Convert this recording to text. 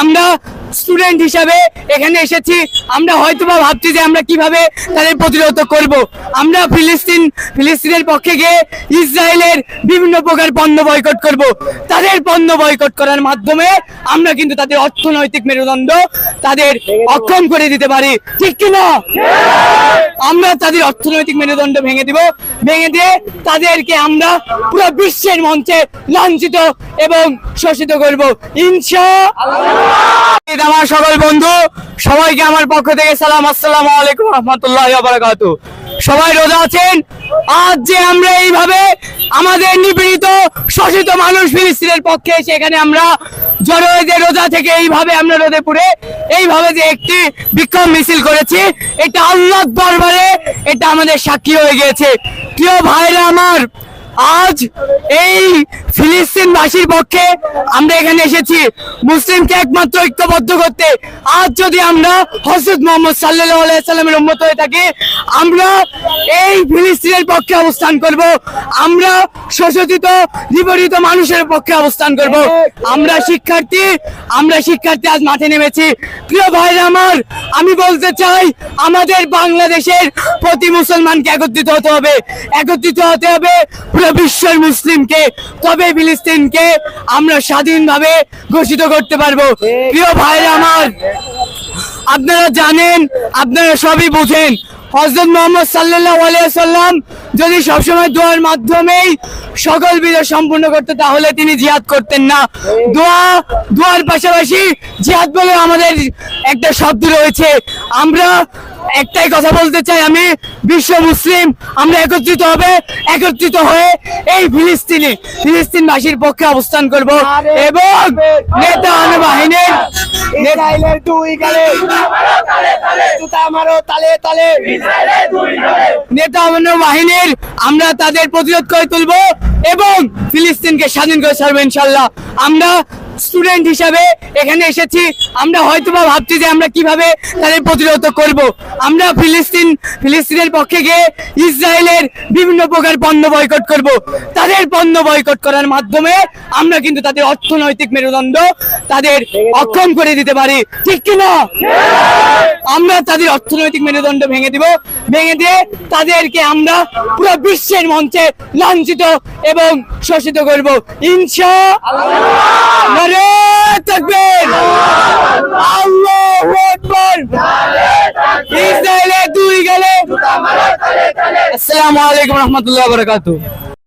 আমরা স্টুডেন্ট হিসাবে এখানে এসেছি। আমরা হয়তোবা ভাবছি যে আমরা কীভাবে তাদের প্রতিরোধ করব। আমরা ফিলিস্তিন, ফিলিস্তিনের পক্ষে গিয়ে ইসরায়েলের বিভিন্ন প্রকার পণ্য বয়কট করব। তাদের পণ্য বয়কট করার মাধ্যমে আমরা কিন্তু তাদের অর্থনৈতিক মেরুদণ্ড তাদের অক্ষম করে দিতে পারি। ঠিক কিনা আমরা তাদের অর্থনৈতিক মেরুদণ্ড ভেঙে দিব। ভেঙে দিয়ে তাদেরকে আমরা পুরো বিশ্বের মঞ্চে লাঞ্ছিত এবং শোষিত করব। ইনশা ঈদ সকল বন্ধু, সবাইকে আমার পক্ষ থেকে সালাম, আসসালামু আলাইকুম রহমতুল্লাহ বারাকাত সবাই রোজা আছেন? আজ যে আমরা এইভাবে আমাদের নিপীড়িত, শোষিত মানুষ ফিলিস্তিনের পক্ষে এসে এখানে আমরা জড়ো যে রোজা থেকে এইভাবে আমরা রোদে পুড়ে, এইভাবে যে একটি বিক্ষোভ মিছিল করেছি, এটা আল্লাহ দরবারে এটা আমাদের সাক্ষী হয়ে গিয়েছে। প্রিয় ভাইরা আমার, আজ এই ফিলিস্তিনবাসীর পক্ষে আমরা এখানে এসেছি। মুসলিমকে একমাত্র ঐক্যবদ্ধ করতে। আজ যদি আমরা হজরত মোহাম্মদ আলাইহি সাল্লামের হয়ে থাকি, আমরা এই ফিলিস্তিনের পক্ষে অবস্থান করব। আমরা শোষিত, নিপীড়িত মানুষের পক্ষে অবস্থান করব। আমরা শিক্ষার্থী আমরা শিক্ষার্থী আজ মাঠে নেমেছি। প্রিয় ভাইরা আমার, আমি বলতে চাই, আমাদের বাংলাদেশের প্রতি মুসলমানকে একত্রিত হতে হবে। একত্রিত হতে হবে পুরো বিশ্বের মুসলিমকে। তবে ফিলিস্তিনকে আমরা স্বাধীনভাবে ঘোষিত করতে পারব। প্রিয় ভাইরা আমার, আপনারা জানেন, আপনারা সবই বুঝেন হজরত মোহাম্মদ সাল্লাহ সাল্লাম যদি সবসময় দোয়ার মাধ্যমেই সকল বিজয় সম্পূর্ণ করতে, তাহলে তিনি জিহাদ করতেন না। দোয়া, দোয়ার পাশাপাশি জিহাদ বলে আমাদের একটা শব্দ রয়েছে। আমরা একটাই কথা বলতে চাই আমি বিশ্ব মুসলিম আমরা একত্রিত হবে একত্রিত হয়ে এই ফিলিস্তিনি ফিলিস্তিনবাসীর পক্ষে অবস্থান করব এবং নেতা বাহিনীর ইসরায়েলের দুই গালে জুতা তালে তালে। নেতা বাহিনীর আমরা তাদের প্রতিরোধ করে তুলব এবং ফিলিস্তিনকে স্বাধীন করে ছাড়বো ইনশাল্লাহ। আমরা স্টুডেন্ট হিসাবে এখানে এসেছি। আমরা হয়তোবা ভাবছি যে আমরা কীভাবে তাদের প্রতিরোধ করব। আমরা ফিলিস্তিন ফিলিস্তিনের পক্ষে গিয়ে ইসরায়েলের বিভিন্ন প্রকার পণ্য বয়কট করব। তাদের পণ্য বয়কট করার মাধ্যমে আমরা কিন্তু তাদের অর্থনৈতিক মেরুদণ্ড তাদের অক্ষম করে দিতে পারি। ঠিক কিনা আমরা তাদের অর্থনৈতিক মেরুদণ্ড ভেঙে দিব। ভেঙে দিয়ে তাদেরকে আমরা পুরো বিশ্বের মঞ্চে লাঞ্ছিত এবং শোষিত করব। ইনশা নারে তাকবীর আল্লাহু আকবার। ইসরায়েলে দুই গেলে। আসসালামু আলাইকুম রহমতুল্লাহ বারাকাতুহু।